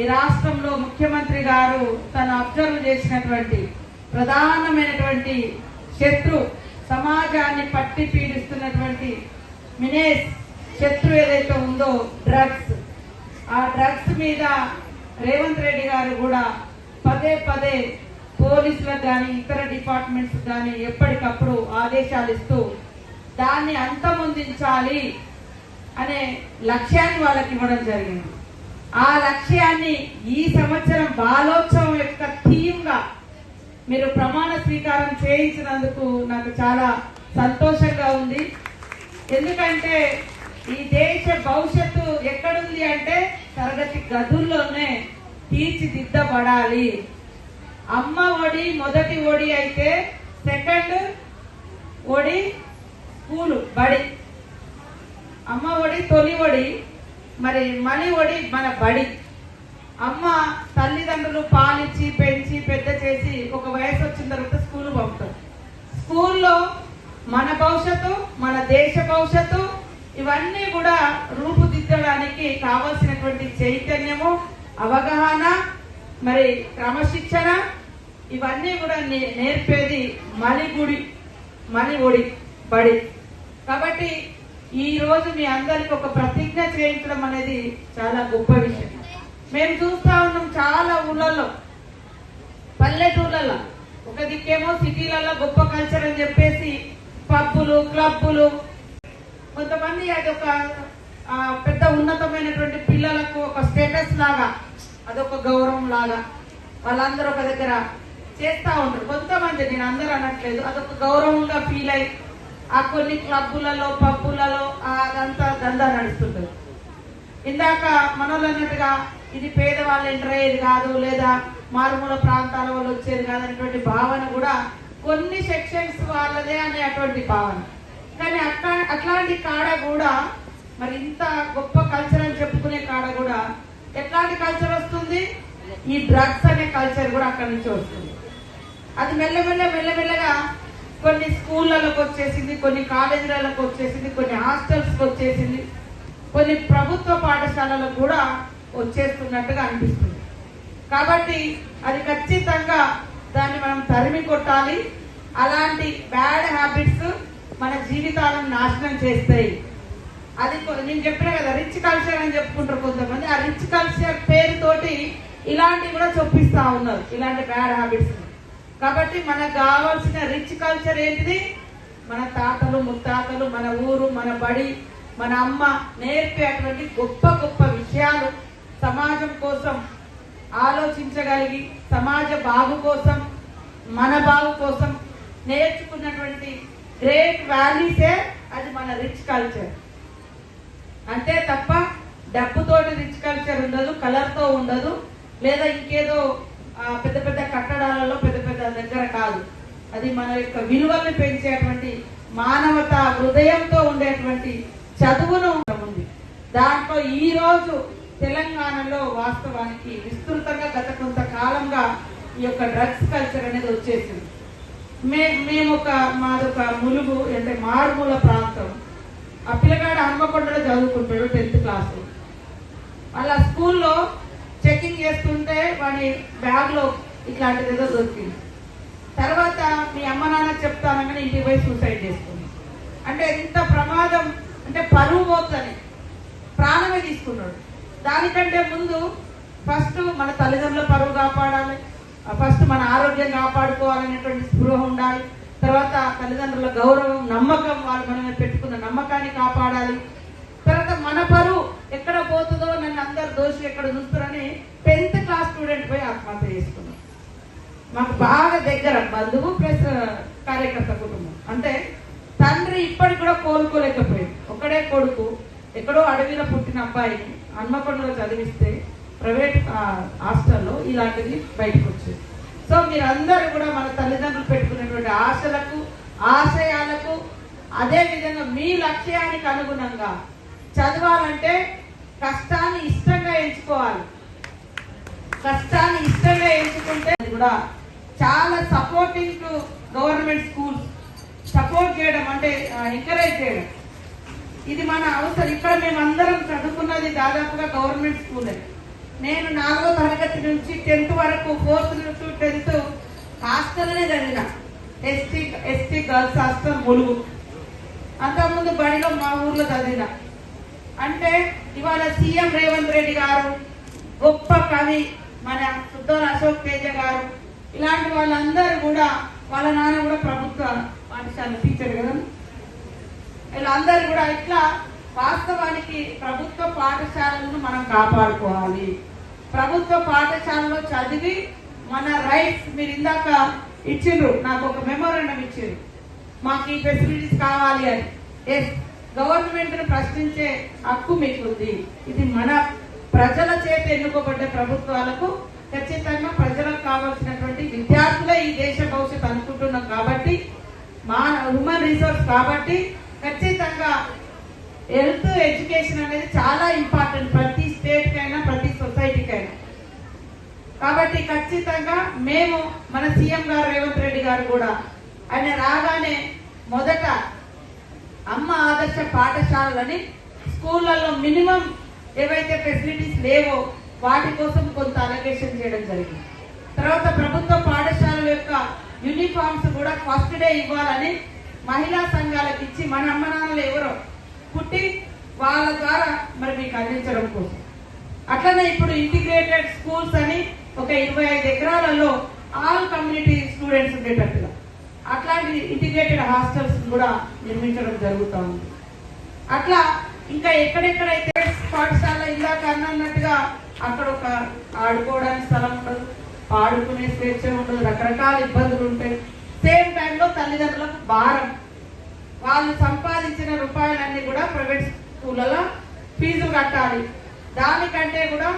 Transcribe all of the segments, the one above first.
ఈ రాష్ట్రంలో ముఖ్యమంత్రి గారు తను అబ్జర్వ్ చేసినటువంటి ప్రధానమైనటువంటి శత్రు సమాజాన్ని పట్టి పీడిస్తున్నటువంటి మినేస్ శత్రు ఏదైతే ఉందో డ్రగ్స్. ఆ డ్రగ్స్ మీద రేవంత్ రెడ్డి గారు కూడా పదే పదే పోలీసులకు కానీ ఇతర డిపార్ట్మెంట్స్ కానీ ఎప్పటికప్పుడు ఆదేశాలు ఇస్తూ దాన్ని అంతమొందించాలి అనే లక్ష్యాన్ని వాళ్ళకి ఇవ్వడం జరిగింది. ఆ లక్ష్యాన్ని ఈ సంవత్సరం బాలోత్సవం యొక్క థీమ్గా మీరు ప్రమాణ స్వీకారం చేయించినందుకు నాకు చాలా సంతోషంగా ఉంది. ఎందుకంటే ఈ దేశ భవిష్యత్తు ఎక్కడుంది అంటే తరగతి గదుల్లోనే తీర్చిదిద్దబడాలి. అమ్మ ఒడి మొదటి ఒడి అయితే సెకండ్ ఒడి స్కూలు బడి. అమ్మ ఒడి తొలి ఒడి. మరి మలి ఒడి మన బడి. అమ్మ తల్లిదండ్రులు పాలిచ్చి పెంచి పెద్ద చేసి ఒక వయసు వచ్చిన తర్వాత స్కూల్ పంపుతారు. స్కూల్లో మన భవిష్యత్తు మన దేశ భవిష్యత్తు ఇవన్నీ కూడా రూపుదిద్దడానికి కావలసినటువంటి చైతన్యము అవగాహన మరి క్రమశిక్షణ ఇవన్నీ కూడా నే- నేర్పేది మలిగుడి మలి ఒడి బడి. కాబట్టి ఈ రోజు మీ అందరికి ఒక ప్రతిజ్ఞ చేయించడం అనేది చాలా గొప్ప విషయం. మేము చూస్తా ఉన్నాం చాలా ఊళ్ళల్లో పల్లెటూళ్ళల్లో ఒక దిక్కేమో సిటీలలో గొప్ప కల్చర్ అని చెప్పేసి పబ్బులు క్లబ్బులు. కొంతమంది అది ఒక పెద్ద ఉన్నతమైనటువంటి పిల్లలకు ఒక స్టేటస్ లాగా అదొక గౌరవం లాగా వాళ్ళందరూ ఒక దగ్గర చేస్తా ఉంటారు కొంతమంది నేను అందరూ అనట్లేదు అదొక గౌరవంగా ఫీల్ అయ్యి ఆ కొన్ని క్లబ్బులలో పబ్బులలో ఆ అదంతా దందా నడుస్తుంటుంది. ఇందాక మనోళ్ళు అన్నట్టుగా ఇది పేదవాళ్ళు ఎంటర్ అయ్యేది కాదు లేదా మారుమూల ప్రాంతాల వాళ్ళు వచ్చేది కాదు అనేటువంటి భావన కూడా కొన్ని సెక్షన్స్ వాళ్ళదే అనే అటువంటి భావన. కానీ అట్లా అట్లాంటి కాడ కూడా మరి ఇంత గొప్ప కల్చర్ అని చెప్పుకునే కాడ కూడా ఎట్లాంటి కల్చర్ వస్తుంది? ఈ డ్రగ్స్ అనే కల్చర్ కూడా అక్కడి నుంచి వస్తుంది. అది మెల్లమెల్ల మెల్లమెల్లగా కొన్ని స్కూళ్ళలోకి వచ్చేసింది కొన్ని కాలేజీలకు వచ్చేసింది కొన్ని హాస్టల్స్కి వచ్చేసింది కొన్ని ప్రభుత్వ పాఠశాలలకు కూడా వచ్చేస్తున్నట్టుగా అనిపిస్తుంది. కాబట్టి అది ఖచ్చితంగా దాన్ని మనం తరిమి కొట్టాలి. అలాంటి బ్యాడ్ హ్యాబిట్స్ మన జీవితాలను నాశనం చేస్తాయి. అది నేను చెప్పిన కదా రిచ్ కల్చర్ అని చెప్పుకుంటారు కొంతమంది. ఆ రిచ్ కల్చర్ పేరుతోటి ఇలాంటివి కూడా చొప్పిస్తూ ఉన్నారు ఇలాంటి బ్యాడ్ హ్యాబిట్స్. కాబట్టి మనకు కావాల్సిన రిచ్ కల్చర్ ఏంటిది? మన తాతలు ముత్తాతలు మన ఊరు మన బడి మన అమ్మ నేర్పేటువంటి గొప్ప గొప్ప విషయాలు సమాజం కోసం ఆలోచించగలిగి సమాజ బాగు కోసం మన బాగు కోసం నేర్చుకున్నటువంటి గ్రేట్ వాల్యూసే అది మన రిచ్ కల్చర్ అంతే తప్ప డబ్బుతోటి రిచ్ కల్చర్ ఉండదు కలర్తో ఉండదు లేదా ఇంకేదో పెద్ద పెద్ద కట్టడాలలో పెద్ద పెద్ద దగ్గర కాదు. అది మన యొక్క విలువల్ని పెంచేటువంటి మానవత హృదయంతో ఉండేటువంటి చదువును ఉంది. దాంట్లో ఈ రోజు తెలంగాణలో వాస్తవానికి విస్తృతంగా గత కొంతకాలంగా ఈ యొక్క డ్రగ్స్ కల్చర్ అనేది వచ్చేసింది. మే మేము ఒక మాదొక ములుగు అంటే మారుమూల ప్రాంతం. ఆ పిల్లగాడు హన్మకొండలో చదువుకుంటాడు టెన్త్ క్లాస్. వాళ్ళ స్కూల్లో చెకింగ్ చేస్తుంటే వాడి బ్యాగ్లో ఇట్లాంటిది ఏదో దొరికింది. తర్వాత మీ అమ్మ నాన్న చెప్తానగానే ఇంటికి పోయి సూసైడ్ చేసుకుంది. అంటే ఇంత ప్రమాదం అంటే పరువు పోతుంది ప్రాణమే తీసుకున్నాడు. దానికంటే ముందు ఫస్ట్ మన తల్లిదండ్రుల పరువు కాపాడాలి ఫస్ట్ మన ఆరోగ్యం కాపాడుకోవాలనేటువంటి స్పృహ ఉండాలి తర్వాత తల్లిదండ్రుల గౌరవం నమ్మకం వాళ్ళు మనమే పెట్టుకున్న నమ్మకాన్ని కాపాడాలి తర్వాత మన పరువు ఎక్కడ పోతుందో నన్ను అందరు దోషి ఎక్కడ చూస్తారని టెన్త్ క్లాస్ స్టూడెంట్ పోయి ఆత్మహత్య చేసుకున్నాం. మాకు బాగా దగ్గర బంధువు ప్లస్ కార్యకర్త కుటుంబం. అంటే తండ్రి ఇప్పటికి కూడా కోలుకోలేకపోయింది ఒకడే కొడుకు ఎక్కడో అడవిలో పుట్టిన అబ్బాయిని హన్మకొండలో చదివిస్తే ప్రైవేట్ హాస్టల్లో ఇలాంటిది బయటకు వచ్చింది. సో మీరందరూ కూడా మన తల్లిదండ్రులు పెట్టుకున్నటువంటి ఆశలకు ఆశయాలకు అదే విధంగా మీ లక్ష్యానికి అనుగుణంగా చదవాలంటే కష్టాన్ని ఇష్టంగా ఎంచుకోవాలి. కష్టాన్ని ఇష్టంగా ఎంచుకుంటే కూడా చాలా supporting to government schools support చేయడం అంటే ఎంకరేజ్ చేయడం. ఇది మన అవసరం. ఇక్కడ మేమందరం చదువుకున్నది దాదాపుగా గవర్నమెంట్ స్కూలే నేను నాలుగో తరగతి నుంచి టెన్త్ వరకు ఫోర్త్ టు టెన్త్ హాస్టల్నే చదివిన. ST ST girls hostel Mulugu. అంతకుముందు బడిలో మా ఊర్లో చదివిన. అంటే ఇవాళ సీఎం రేవంత్ రెడ్డి గారు గొప్ప కవి మన సుద్దోల అశోక్ తేజ గారు ఇలాంటి వాళ్ళందరూ కూడా వాళ్ళ నాన్న కూడా ప్రభుత్వ పాఠశాల టీచర్ కదా. వీళ్ళందరూ కూడా ఇట్లా వాస్తవానికి ప్రభుత్వ పాఠశాలను మనం కాపాడుకోవాలి. ప్రభుత్వ పాఠశాలలో చదివి మన రైట్స్ మీరు ఇందాక ఇచ్చిండ్రు నాకు ఒక మెమోరండం ఇచ్చిండ్రు. మాకు ఈ ఫెసిలిటీస్ కావాలి అని. ఎస్ గవర్నమెంట్ను ప్రశ్నించే హక్కు మీకుంది. ఇది మన ప్రజల చేత ఎన్నుకోబడ్డ ప్రభుత్వాలకు ఖచ్చితంగా ప్రజలకు కావాల్సినటువంటి విద్యార్థులే ఈ దేశ భవిష్యత్తు అనుకుంటున్నాం కాబట్టి మా హ్యూమన్ రిసోర్స్ కాబట్టి ఖచ్చితంగా హెల్త్ ఎడ్యుకేషన్ అనేది చాలా ఇంపార్టెంట్ ప్రతి స్టేట్ కైనా ప్రతి సొసైటీకైనా కాబట్టి ఖచ్చితంగా మేము మన సీఎం గారు రేవంత్ రెడ్డి గారు కూడా ఆయన రాగానే మొదట అమ్మ ఆదర్శ పాఠశాలలని స్కూళ్ళల్లో మినిమం ఏవైతే ఫెసిలిటీస్ లేవో వాటి కోసం కొంత అలొకేషన్ చేయడం జరిగింది. తర్వాత ప్రభుత్వ పాఠశాలల యొక్క యూనిఫామ్స్ కూడా ఫస్ట్ డే ఇవ్వాలని మహిళా సంఘాలకు ఇచ్చి మన అమ్మ నాన్నలు ఎవరో పుట్టి వాళ్ళ ద్వారా మరి మీకు అందించడం కోసం. అట్లనే ఇప్పుడు ఇంటిగ్రేటెడ్ స్కూల్స్ అని ఒక ఇరవై ఐదు ఎకరాలలో ఆల్ కమ్యూనిటీ స్టూడెంట్స్ ఉండేటట్టుగా అట్లాంటి ఇంటిగ్రేటెడ్ హాస్టల్స్ కూడా నిర్మించడం జరుగుతూ ఉంది. అట్లా ఇంకా ఎక్కడెక్కడైతే పాఠశాల ఇందాక అన్నట్టుగా అక్కడ ఒక ఆడుకోవడానికి స్థలం ఉండదు ఆడుకునే స్వేచ్ఛ ఉండదు రకరకాల ఇబ్బందులు ఉంటాయి. సేమ్ టైంలో తల్లిదండ్రులకు భారం. వాళ్ళు సంపాదించిన రూపాయలన్నీ కూడా ప్రైవేట్ స్కూళ్ళలో ఫీజు కట్టాలి. దానికంటే కూడా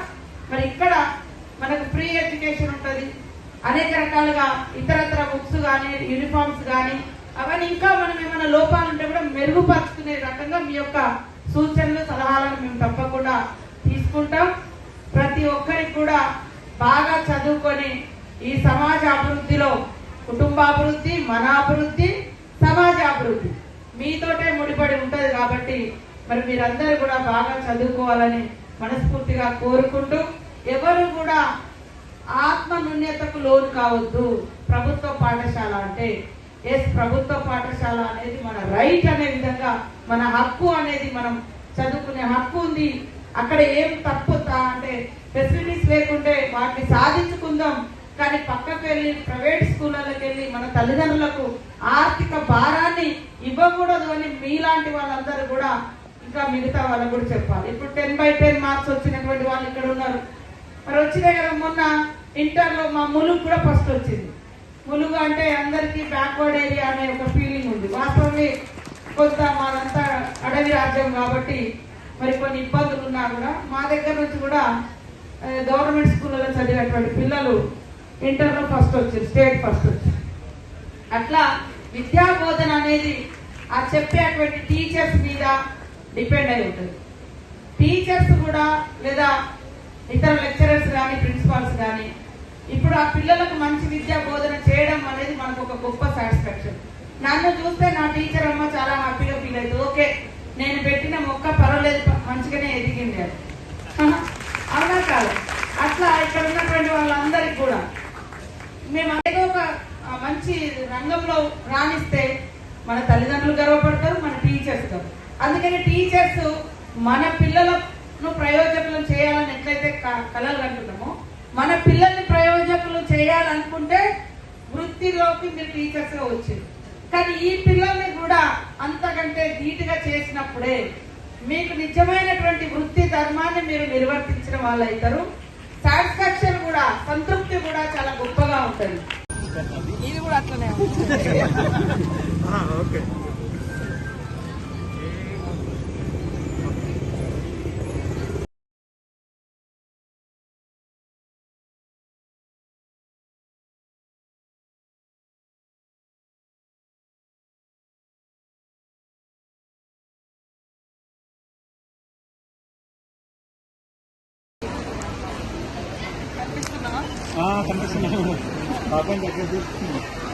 మరి ఇక్కడ మనకు ఫ్రీ ఎడ్యుకేషన్ ఉంటుంది. అనేక రకాలుగా ఇతరత్ర బుక్స్ కానీ యూనిఫామ్స్ కానీ అవన్నీ ఇంకా మనం ఏమైనా లోపాలు ఉంటే కూడా మెరుగుపరుచుకునే రకంగా మీ యొక్క సూచనలు సలహాలను మేము తప్పకుండా తీసుకుంటాం. ప్రతి ఒక్కరికి కూడా బాగా చదువుకొని ఈ సమాజ అభివృద్ధిలో కుటుంబాభివృద్ధి మన అభివృద్ధి సమాజ అభివృద్ధి మీతోటే ముడిపడి ఉంటుంది కాబట్టి మరి మీరందరూ కూడా బాగా చదువుకోవాలని మనస్ఫూర్తిగా కోరుకుంటూ ఎవరు కూడా ఆత్మ నున్యతకు లోను కావద్దు. ప్రభుత్వ పాఠశాల అంటే ఎస్ ప్రభుత్వ పాఠశాల అనేది మన రైట్ అనే విధంగా మన హక్కు అనేది మనం చదువుకునే హక్కు ఉంది. అక్కడ ఏం తప్పు అంటే ఫెసిలిటీస్ లేకుంటే వాటిని సాధించుకుందాం. కానీ పక్కకు వెళ్ళి ప్రైవేట్ స్కూళ్ళకి వెళ్ళి మన తల్లిదండ్రులకు ఆర్థిక భారాన్ని ఇవ్వకూడదు అని మీలాంటి వాళ్ళందరూ కూడా ఇంకా మిగతా వాళ్ళకు కూడా చెప్పాలి. ఇప్పుడు టెన్ బై టెన్ మార్క్స్ వచ్చినటువంటి వాళ్ళు ఇక్కడ ఉన్నారు. మరి వచ్చినాయి కదా మొన్న ఇంటర్లో మా ములుగు కూడా ఫస్ట్ వచ్చింది. ములుగు అంటే అందరికీ బ్యాక్వర్డ్ ఏరియా అనే ఒక ఫీలింగ్ ఉంది. వాస్తవమే కొంత మాదంతా అడవి రాజ్యం కాబట్టి మరి కొన్ని ఇబ్బందులు ఉన్నా కూడా మా దగ్గర నుంచి కూడా గవర్నమెంట్ స్కూళ్ళలో చదివేటువంటి పిల్లలు ఇంటర్లో ఫస్ట్ వచ్చారు స్టేట్ ఫస్ట్ వచ్చారు. అట్లా విద్యా బోధన అనేది ఆ చెప్పేటువంటి టీచర్స్ మీద డిపెండ్ అయి ఉంటుంది. టీచర్స్ కూడా లేదా ఇతర లెక్చరర్స్ కానీ ప్రిన్సిపాల్స్ కానీ ఇప్పుడు ఆ పిల్లలకు మంచి విద్యా బోధన చేయడం అనేది మనకు ఒక గొప్ప సాటిస్ఫాక్షన్ నన్ను చూస్తే నా టీచర్ అమ్మ చాలా హ్యాపీగా ఫీల్ అవుతుంది. ఓకే నేను పెట్టిన మొక్క పర్వాలేదు మంచిగానే ఎదిగింది అది అవునా కాదు. అట్లా ఇక్కడ ఉన్నటువంటి వాళ్ళందరికీ కూడా. మేము ఏదో ఒక మంచి రంగంలో రాణిస్తే మన తల్లిదండ్రులు గర్వపడతారు మన టీచర్స్ గర్వ అందుకని టీచర్స్ మన పిల్లలను ప్రయోజకులను చేయాలని ఎట్లయితే కలలు అంటున్నామో మన పిల్లల్ని ప్రయోజకులు చేయాలనుకుంటే వృత్తిలోకి మీరు టీచర్స్గా వచ్చింది కానీ ఈ పిల్లల్ని కూడా అంతకంటే ధీటుగా చేసినప్పుడే మీకు నిజమైనటువంటి వృత్తి ధర్మాన్ని మీరు నిర్వర్తించిన వాళ్ళు అవుతారు. సాటిస్ఫాక్షన్ కూడా సంతృప్తి కూడా చాలా గొప్పగా ఉంటుంది. ఇది కూడా అట్లనే ఉంటుంది. ఓకే కనిపిస్తున్నావా? కనిపిస్తున్నాను పాపం దగ్గర తీసుకున్నాను